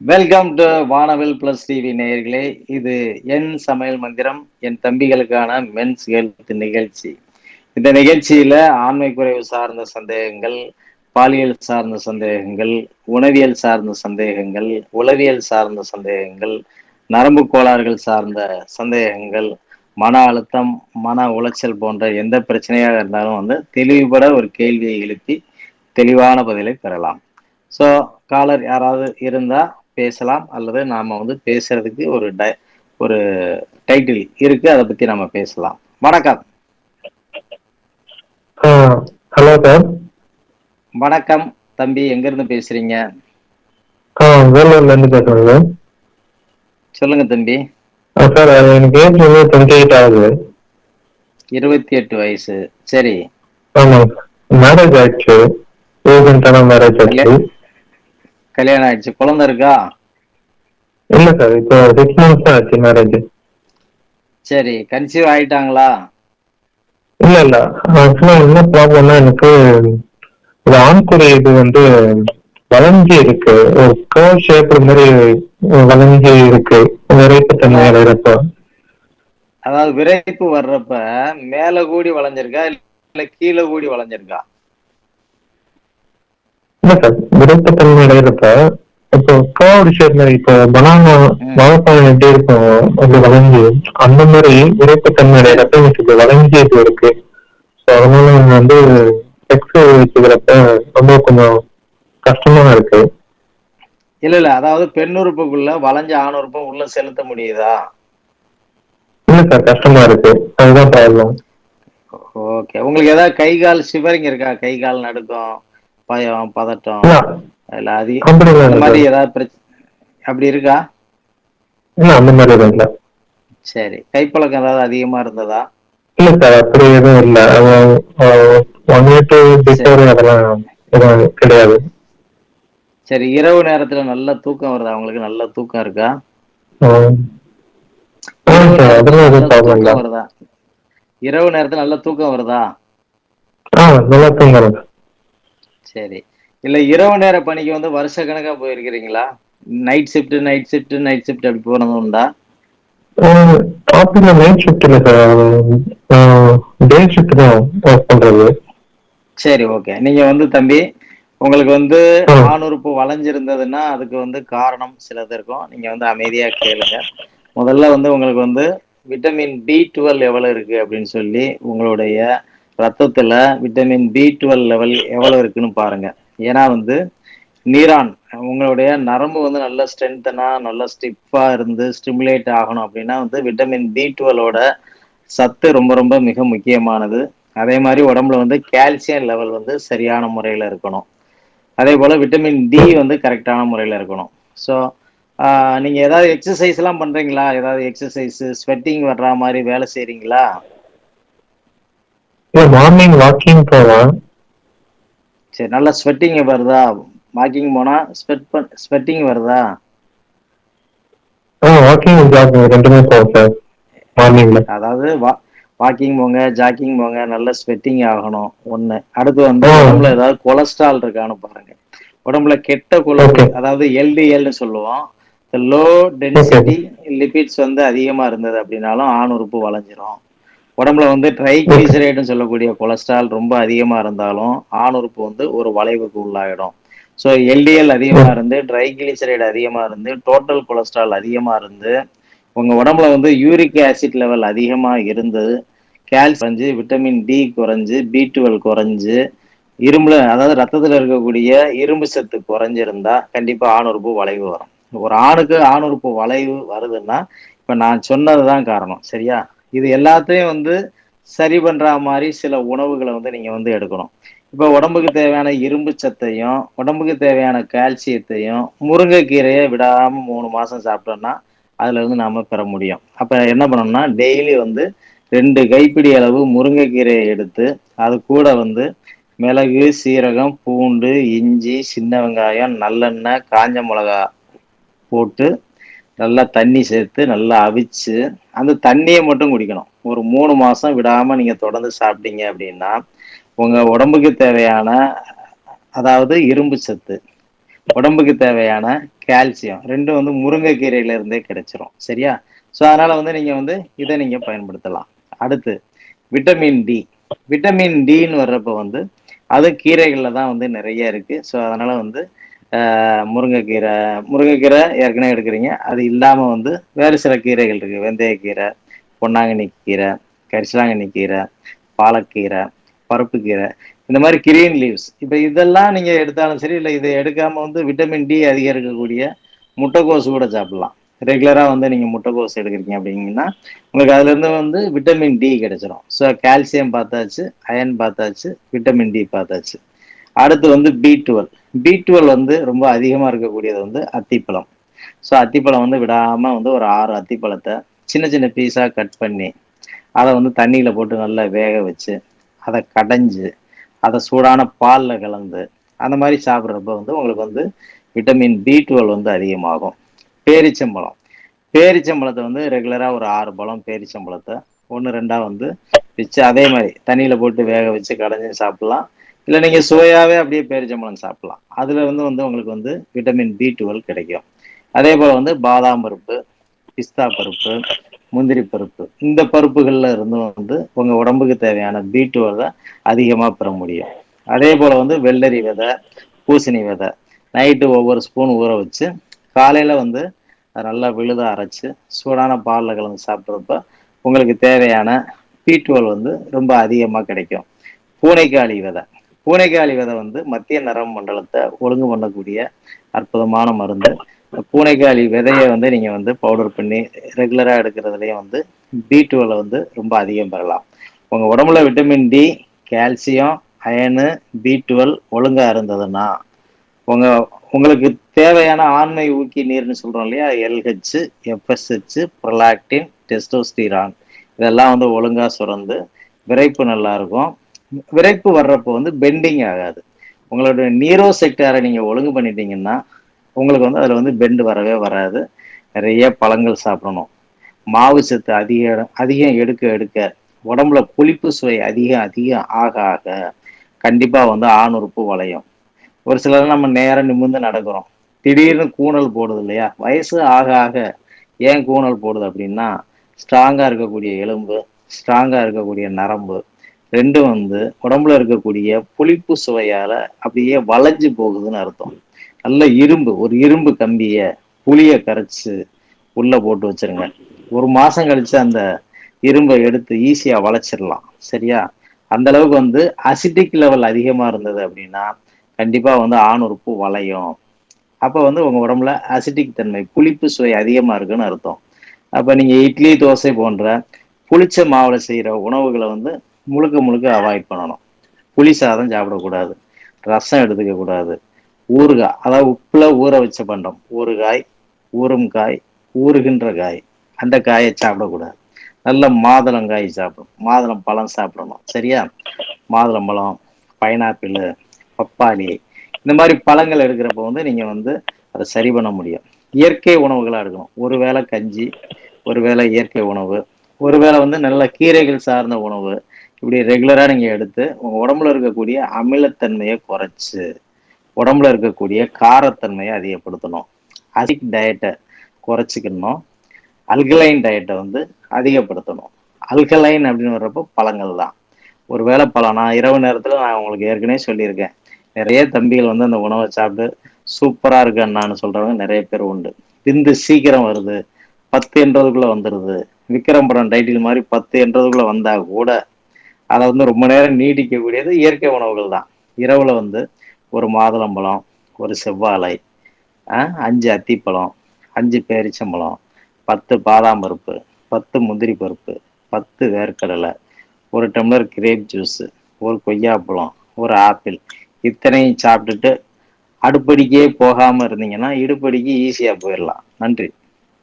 Welcome to Vaanavil plus TV நேயர்களே இது என் சமையல் மந்திரம் என் தம்பிகளுக்கான மென்ஸ் ஹெல்த் நிகழ்ச்சி. இந்த நிகழ்ச்சியில ஆண்மை குறைவு சார்ந்த சந்தேகங்கள் பாலியல் சார்ந்த சந்தேகங்கள் உணவியல் சார்ந்த சந்தேகங்கள் உளவியல் சார்ந்த சந்தேகங்கள் நரம்பு கோளாறுகள் சார்ந்த சந்தேகங்கள் மன அழுத்தம் மன உளைச்சல் போன்ற எந்த பிரச்சனையாக இருந்தாலும் வந்து தெளிவுபட ஒரு கேள்வியை எழுப்பி தெளிவான பதிலை பெறலாம். ஸோ காலர் யாராவது இருந்தா பேசலாம் அல்லது நாம வந்து பேசுறதுக்கு ஒரு டை ஒரு டைட்டில் இருக்கு அதை பத்தி நம்ம பேசலாம். வணக்கம். ஹலோ சார் வணக்கம் தம்பி. எங்க இருந்து பேசுறீங்க வேலூர்ல இருந்து பேசுறேன் சொல்லுங்க தம்பி. சார் சார் எனக்கு ஏஜ் வந்து டுவெண்ட்டி எயிட் ஆகுது. இருபத்தி எட்டு வயசு. சரி. ஆமாம் மேரேஜ் ஆயிடுச்சு. ரீசெண்டான மேரேஜ் ஆயிடுச்சு. கல்யாணம் ஆயிடுச்சு. குழந்தை இருக்கா? இல்ல சார் இப்போ சிக்ஸ் மந்த்ஸ் தான் ஆச்சு மேரேஜ் சரி கன்சீவ் ஆயிட்டாங்களா? இல்ல இல்ல. ஆக்சுவலா என்ன ப்ராப்ளம்னா எனக்கு ஒரு ஆண்குறி இது வந்து வளைஞ்சி இருக்கு. ஒரு கர்வ் ஷேப் மாதிரி வளைஞ்சி இருக்கு. விரைப்புத்தன்மை அடைகிறப்ப அதாவது விரைப்பு வர்றப்ப மேல கூடி வளைஞ்சிருக்கா இல்ல கீழே கூடி வளைஞ்சிருக்கா? இல்ல சார் விரைப்புத்தன்மை அடைகிறப்ப இப்போ மாதிரி இப்போ பனானா வாழைப்பழம் எப்படி இருக்கும் அப்படி வளைஞ்சு அந்த மாதிரி அடைகிறப்ப எனக்கு இது வளைஞ்சி இது இருக்கு. ஸோ அதனால எனக்கு வந்து செக்ஸ் வச்சுக்கிறப்ப ரொம்ப கொஞ்சம் கஷ்டமா இருக்கு. இல்ல இல்ல. அதாவது பெண் உறுப்புக்குள்ள வளைஞ்ச ஆண் உறுப்பும் உள்ள செலுத்த முடியுதா? இல்ல சார் கஷ்டமா இருக்கு. அதுதான் ப்ராப்ளம் ஓகே உங்களுக்கு ஏதாவது கை கால் சிவரிங் இருக்கா? கை கால் நடுக்கம் பயம் பதட்டம்? இல்ல அதிக அந்த மாதிரி. ஏதாவது பிரச்சனை அப்படி இருக்கா? இல்ல அந்த மாதிரி எதுவும் இல்ல. சரி. கைப்பழக்கம் ஏதாவது அதிகமா இருந்ததா? இல்ல சார் அப்படி எதுவும் இல்ல. ஒன் இயர் டூ பிஃபோர் அதெல்லாம் எதுவும் கிடையாது. சரி இரவு நேரத்துல நல்ல தூக்கம் வருதா? உங்களுக்கு நல்ல தூக்கம் இருக்கா? வருதா? இரவு நேரத்துல நல்ல தூக்கம் வருதா. சரி. இல்ல இரவு நேர பணிக்கு வந்து வருஷ கணக்கா போயிருக்கிறீங்களா? Night shift night shift night shift அப்படி போனது உண்டா? ஆஃபீஸ்ல நைட் ஷிஃப்ட் இல்ல சார் டே ஷிஃப்ட் தான் ஒர்க் பண்றது. சரி ஓகே நீங்க வந்து தம்பி உங்களுக்கு வந்து. ஆணுறுப்பு வளைஞ்சிருந்ததுன்னா அதுக்கு வந்து காரணம் சிலது இருக்கும். நீங்க வந்து அமைதியா கேளுங்க. முதல்ல வந்து உங்களுக்கு வந்து விட்டமின் பி டுவெல் எவ்வளவு இருக்கு அப்படின்னு சொல்லி உங்களுடைய ரத்தத்துல விட்டமின் பி டுவெல் லெவல் எவ்வளவு இருக்குன்னு பாருங்க. ஏன்னா வந்து நீரான் உங்களுடைய நரம்பு வந்து நல்ல ஸ்ட்ரென்த்தனா நல்ல ஸ்டிஃபா இருந்து ஸ்டிமுலேட் ஆகணும் அப்படின்னா வந்து விட்டமின் பி டுவெலோட சத்து ரொம்ப ரொம்ப மிக முக்கியமானது. அதே மாதிரி உடம்புல வந்து கால்சியம் லெவல் வந்து சரியான முறையில் இருக்கணும். அதே போல விட்டமின் டி வந்து கரெக்டான முறையில் இருக்கணும். ஸோ நீங்கள் ஏதாவது எக்ஸசைஸ் எல்லாம் பண்ணுறீங்களா ஏதாவது எக்ஸசைஸ் ஸ்வெட்டிங் வர்ற மாதிரி வேலை செய்கிறீங்களா மார்னிங் வாக்கிங் போவேன் சரி நல்லா ஸ்வெட்டிங் வருதா? வாக்கிங் போனால் ஸ்வெட் பண் ஸ்வெட்டிங் வருதா? வாக்கிங் ஜாகிங் ரெண்டுமே போவேன் சார் மார்னிங்ல அதாவது வா வாக்கிங் போங்க ஜாக்கிங் போங்க நல்ல ஸ்வெட்டிங் ஆகணும். ஒண்ணு. அடுத்து வந்து. உடம்புல ஏதாவது கொலஸ்ட்ரால் இருக்கான்னு பாருங்க. உடம்புல கெட்ட Okay. அதாவது எல்டிஎல்னு சொல்லுவோம். லோ டென்சிட்டி லிபிட்ஸ் வந்து அதிகமா இருந்தது அப்படின்னாலும் ஆண் உறுப்பு வளைஞ்சிரும். உடம்புல வந்து ட்ரைகிளிசரைடுன்னு சொல்லக்கூடிய கொலஸ்ட்ரால் ரொம்ப அதிகமா இருந்தாலும் ஆண் உறுப்பு வந்து ஒரு வளைவுக்கு உள்ளாயிடும். ஸோ எல்டிஎல் அதிகமா இருந்து ட்ரைகிளிசரைடு அதிகமா இருந்து டோட்டல் கொலஸ்ட்ரால் அதிகமா இருந்து உங்க உடம்புல வந்து யூரிக் ஆசிட் லெவல் அதிகமா இருந்து கால்சியம் குறைஞ்சு விட்டமின் டி குறைஞ்சு பி டுவெல் குறைஞ்சு இரும்புல அதாவது ரத்தத்துல இருக்கக்கூடிய இரும்பு சத்து குறைஞ்சிருந்தா கண்டிப்பா ஆணுறுப்பு வளைவு வரும். ஒரு ஆணுக்கு ஆணுறுப்பு வளைவு வருதுன்னா இப்ப நான் சொன்னதுதான் காரணம். சரியா? இது எல்லாத்தையும் வந்து சரி பண்ற மாதிரி சில உணவுகளை வந்து நீங்க வந்து எடுக்கணும். இப்ப உடம்புக்கு தேவையான இரும்பு சத்தையும் உடம்புக்கு தேவையான கால்சியத்தையும் முருங்கைக்கீரையை விடாம மூணு மாசம் சாப்பிட்டோம்னா அதுல இருந்து நாம பெற முடியும். அப்ப என்ன பண்ணணும்னா டெய்லி வந்து ரெண்டு கைப்பிடி அளவு முருங்கைக்கீரையை எடுத்து அது கூட வந்து மிளகு சீரகம் பூண்டு இஞ்சி சின்ன வெங்காயம் நல்லெண்ணெய் காஞ்ச மிளகா போட்டு நல்லா தண்ணி சேர்த்து நல்லா அவிச்சு அந்த தண்ணியை மட்டும் குடிக்கணும். ஒரு மூணு மாசம் விடாம நீங்க தொடர்ந்து சாப்பிட்டீங்க அப்படின்னா உங்க உடம்புக்கு தேவையான அதாவது இரும்பு சத்து உடம்புக்கு தேவையான கால்சியம் ரெண்டும் வந்து முருங்கைக்கீரையில இருந்தே கிடைச்சிரும். சரியா? ஸோ அதனால வந்து நீங்க வந்து இதை நீங்க பயன்படுத்தலாம். அடுத்து விட்டமின் டி விட்டமின் டின்னு வர்றப்ப வந்து அது கீரைகள்ல தான் வந்து நிறைய இருக்கு. ஸோ அதனால வந்து முருங்கைக்கீரை முருங்கைக்கீரை ஏற்கனவே எடுக்கிறீங்க. அது இல்லாமல் வந்து வேறு சில கீரைகள் இருக்குது வெந்தயக்கீரை பொன்னாங்கண்ணி கீரை கரிசலாங்கண்ணி கீரை பாலக்கீரை பருப்பு கீரை இந்த மாதிரி கிரீன் லீவ்ஸ் இப்போ இதெல்லாம் நீங்கள் எடுத்தாலும் சரி இல்லை இதை எடுக்காமல் வந்து விட்டமின் டி அதிகரிக்கக்கூடிய முட்டைக்கோஸ் கூட சாப்பிடலாம். ரெகுலராக வந்து நீங்கள் முட்டைக்கோஸ் எடுக்கிறீங்க அப்படிங்கன்னா உங்களுக்கு அதுலேருந்து வந்து விட்டமின் டி கிடைச்சிரும். ஸோ கால்சியம் பார்த்தாச்சு அயன் பார்த்தாச்சு விட்டமின் டி பார்த்தாச்சு. அடுத்து வந்து பி டுவெல் பி டுவெல் வந்து ரொம்ப அதிகமாக இருக்கக்கூடியது வந்து அத்திப்பழம். ஸோ அத்திப்பழம் வந்து விடாமல் வந்து ஒரு ஆறு அத்திப்பழத்தை சின்ன சின்ன பீஸாக கட் பண்ணி அதை வந்து தண்ணியில் போட்டு நல்லா வேக வச்சு அதை கடைஞ்சு அதை சூடான பாலில் கலந்து அந்த மாதிரி சாப்பிட்றப்ப வந்து உங்களுக்கு வந்து விட்டமின் பி டுவெல் வந்து அதிகமாகும். பேரிச்சம்பழம். பேரிச்சம்பழத்தை வந்து ரெகுலராக ஒரு ஆறு பழம் பேரிச்சம்பழத்தை ஒன்று ரெண்டாக வந்து வச்சு அதே மாதிரி தண்ணியில் போட்டு வேக வச்சு கடைஞ்சி சாப்பிட்லாம். இல்லை நீங்கள் சுவையாகவே அப்படியே பேரிச்சம்பழம் சாப்பிடலாம். அதில் வந்து வந்து உங்களுக்கு வந்து விட்டமின் பி டுவெல் கிடைக்கும். அதே போல் வந்து பாதாம் பருப்பு பிஸ்தா பருப்பு முந்திரி பருப்பு. இந்த பருப்புகளில் இருந்து வந்து உங்கள் உடம்புக்கு தேவையான பி டுவெல்லை அதிகமாக பெற முடியும். அதே போல் வந்து வெள்ளரி விதை பூசணி விதை. நைட்டு ஒவ்வொரு ஸ்பூன் ஊற வச்சு காலையில் வந்து நல்லா விழுத அரைச்சி சூடான பாலில் கலந்து சாப்பிட்றப்ப உங்களுக்கு தேவையான பி டுவெல் வந்து ரொம்ப அதிகமாக கிடைக்கும். பூனைக்காளி விதை. பூனைக்காளி விதை வந்து மத்திய நரம்பு மண்டலத்தை ஒழுங்கு பண்ணக்கூடிய அற்புதமான மருந்து. பூனைக்காளி விதையை வந்து நீங்க வந்து பவுடர் பண்ணி ரெகுலரா எடுக்கிறதுலயும் வந்து பி டுவெல் வந்து ரொம்ப அதிகம் பெறலாம். உங்க உடம்புல vitamin D calcium iron B twelve ஒழுங்கா இருந்ததுன்னா உங்க உங்களுக்கு தேவையான ஆண்மை ஊக்கி நீர்னு சொல்றோம் இல்லையா? எல்ஹெச் எஃப்எஸ்ஹெச் ப்ரொலாக்டின் டெஸ்டோஸ்டிரான் இதெல்லாம் வந்து ஒழுங்கா சுரந்து விரைப்பு நல்லா இருக்கும். விரைப்பு வர்றப்போ வந்து பெண்டிங் ஆகாது. உங்களோட நீரோ செக்டாரை நீங்க ஒழுங்கு பண்ணிட்டீங்கன்னா உங்களுக்கு வந்து அதுல வந்து பெண்டு வரவே வராது. நிறைய பழங்கள் சாப்பிடணும். மாவு சத்து அதிக அதிகம் எடுக்க எடுக்க உடம்புல புளிப்பு சுவை அதிகம் அதிகம் ஆக ஆக கண்டிப்பா வந்து ஆணுறுப்பு வளையும். ஒரு சிலர் நம்ம நேரம் நிமிர்ந்து நடக்கிறோம். திடீர்னு கூணல் போடுது இல்லையா? வயசு ஆக ஆக ஏன் கூணல் போடுது அப்படின்னா ஸ்ட்ராங்கா இருக்கக்கூடிய எலும்பு ஸ்ட்ராங்கா இருக்கக்கூடிய நரம்பு ரெண்டும் வந்து உடம்புல இருக்கக்கூடிய புளிப்பு சுவையால அப்படியே வளைஞ்சு போகுதுன்னு அர்த்தம். நல்ல இரும்பு ஒரு இரும்பு கம்பிய புளிய கரைச்சு உள்ள போட்டு வச்சிருங்க. ஒரு மாசம் கழிச்சு அந்த இரும்பை எடுத்து ஈஸியா வளைச்சிடலாம். சரியா? அந்த அளவுக்கு வந்து அசிட்டிக் லெவல் அதிகமா இருந்தது அப்படின்னா கண்டிப்பா வந்து ஆண் உறுப்பு வளையும். அப்ப வந்து உங்க உடம்புல அசிட்டிக் தன்மை புளிப்பு சுவை அதிகமா இருக்குன்னு அர்த்தம். அப்ப நீங்க இட்லி தோசை போன்ற புளிச்ச மாவுல செய்யற உணவுகளை வந்து முழுக்க முழுக்க அவாய்ட் பண்ணணும். புளி சாதம் சாப்பிடக்கூடாது. ரசம் எடுத்துக்க கூடாது. ஊறுகாய் அதாவது உப்புல ஊற வச்ச பண்டம். ஊறுகாய் ஊறும் காய் ஊறுகின்ற காய். அந்த காயை சாப்பிடக்கூடாது. நல்ல மாதுளங்காய் சாப்பிடணும். மாதுளம் பழம் சாப்பிடணும். சரியா? மாதுளம் பழம் பைனாப்பிள் பப்பாளி இந்த மாதிரி பழங்கள் எடுக்கிறப்ப வந்து நீங்க வந்து அதை சரி பண்ண முடியும். இயற்கை உணவுகளா எடுக்கணும். ஒருவேளை கஞ்சி ஒருவேளை இயற்கை உணவு ஒருவேளை வந்து நல்ல கீரைகள் சார்ந்த உணவு இப்படி ரெகுலராக நீங்கள் எடுத்து உங்கள் உடம்புல இருக்கக்கூடிய அமிலத்தன்மையை குறைச்சி உடம்புல இருக்கக்கூடிய காரத்தன்மையை அதிகப்படுத்தணும். அசிக் டயட்டை குறைச்சிக்கணும். அல்கலைன் டயட்டை வந்து அதிகப்படுத்தணும். அல்கலைன் அப்படின்னு வர்றப்போ பழங்கள் தான். ஒருவேளை பழம் நான் இரவு நேரத்தில் நான் உங்களுக்கு ஏற்கனவே சொல்லியிருக்கேன். நிறைய தம்பிகள் வந்து அந்த உணவை சாப்பிட்டு சூப்பராக இருக்கு அண்ணான்னு சொல்கிறவங்க நிறைய பேர் உண்டு. விந்து சீக்கிரம் வருது. பத்து என்றதுக்குள்ளே வந்துடுது விக்ரம் படம் டைட்டில் மாதிரி பத்து என்றதுக்குள்ளே வந்தால் கூட அதை வந்து ரொம்ப நேரம் நீடிக்கக்கூடியது இயற்கை உணவுகள் தான். இரவில் வந்து ஒரு மாதுளம்பழம் ஒரு செவ்வாழை அஞ்சு அத்திப்பழம் அஞ்சு பேரிச்சம்பழம் பத்து பாதாம் பருப்பு பத்து முந்திரி பருப்பு பத்து வேர்க்கடலை ஒரு டம்ளர் கிரேப் ஜூஸு ஒரு கொய்யாப்பழம் ஒரு ஆப்பிள் இத்தனையும் சாப்பிட்டுட்டு அடுப்படிக்கே போகாமல் இருந்தீங்கன்னா இடுப்படிக்கு ஈஸியாக போயிடலாம். நன்றி.